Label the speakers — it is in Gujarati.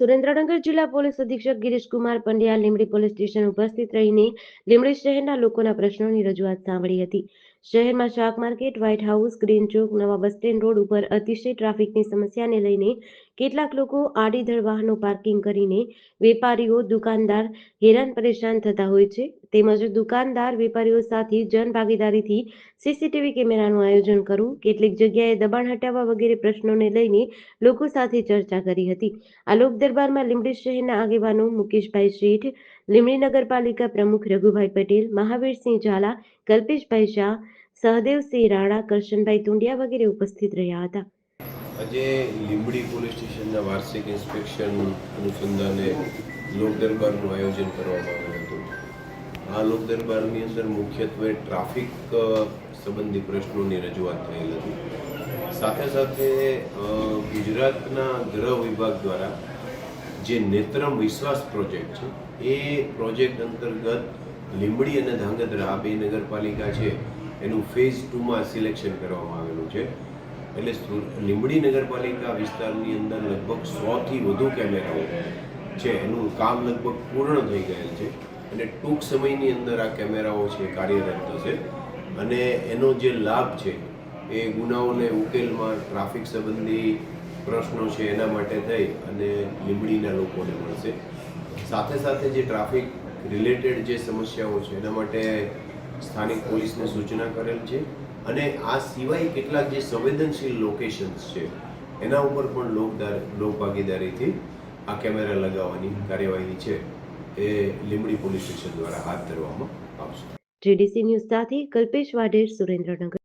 Speaker 1: સુરેન્દ્રનગર જિલ્લા પોલીસ અધિક્ષક ગિરીશકુમાર પંડ્યા લીમડી પોલીસ સ્ટેશન ઉપસ્થિત રહીને લીમડી શહેરના લોકોના પ્રશ્નોની રજૂઆત સાંભળી હતી. શહેરમાં શાક market white house green Chowk, નવા બસ સ્ટેન્ડ રોડ ઉપર અતિશય ટ્રાફિકની સમસ્યાને લઈને કેટલાક લોકો આડીધડ વાહનો પાર્કિંગ કરીને વેપારીઓ, દુકાનદાર હેરાન પરેશાન થતા હોય છે. તેમજ દુકાનદાર વેપારીઓ સાથે જનભાગીદારીથી સીસીટીવી કેમેરાનું આયોજન કરવું, કેટલીક જગ્યાએ દબાણ હટાવવા વગેરે પ્રશ્નોને લઈને લોકો સાથે ચર્ચા કરી હતી. આ લોક દરબારમાં લીંબડી શહેરના આગેવાનો મુકેશભાઈ શેઠ, લીંબડી નગરપાલિકા પ્રમુખ રઘુભાઈ પટેલ, મહાવીરસિંહ ઝાલા, કલ્પેશભાઈ શાહ સહદેવસિંહ રાણા, કરશનભાઈ તુંડિયા વગેરે ઉપસ્થિત રહ્યા હતા.
Speaker 2: આજે લીંબડી પોલીસ સ્ટેશનના વાર્ષિક ઇન્સ્પેક્શન અનુસંધાને લોક દરબારનું આયોજન કરવામાં આવ્યું હતું. આ લોક દરબારની અંદર મુખ્યત્વે ટ્રાફિક સંબંધી પ્રશ્નોની રજૂઆત થયેલ હતી. સાથે સાથે ગુજરાતના ગૃહ વિભાગ દ્વારા જે નેત્રમ વિશ્વાસ પ્રોજેક્ટ છે, એ પ્રોજેક્ટ અંતર્ગત લીંબડી અને ધાંગધ્રા આ બે નગરપાલિકા છે, એનું ફેઝ ટુમાં સિલેક્શન કરવામાં આવેલું છે. એટલે લીંબડી નગરપાલિકા વિસ્તારની અંદર લગભગ સોથી વધુ કેમેરાઓ છે. એનું કામ લગભગ પૂર્ણ થઈ ગયેલ છે. અને ટૂંક સમયની અંદર આ કેમેરાઓ છે કાર્યરત થશે. અને એનો જે લાભ છે એ ગુનાઓને ઉકેલમાં ટ્રાફિક સંબંધી પ્રશ્નો છે એના માટે થઈ અને લીંબડીના લોકોને મળશે. સાથે સાથે જે ટ્રાફિક રિલેટેડ જે સમસ્યાઓ છે એના માટે સ્થાનિક પોલીસને સૂચના કરેલ છે. અને આ સિવાય કેટલાક જે સંવેદનશીલ લોકેશન્સ છે, એના ઉપર પણ લોકદાર, લોકભાગીદારીથી આ કેમેરા લગાવવાની કાર્યવાહી છે, એ લીંબડી પોલીસ સ્ટેશન દ્વારા હાથ ધરવામાં આવશે.
Speaker 1: જીડીસી ન્યૂઝ સાથે કલ્પેશ વાઢેર સુરેન્દ્રનગર.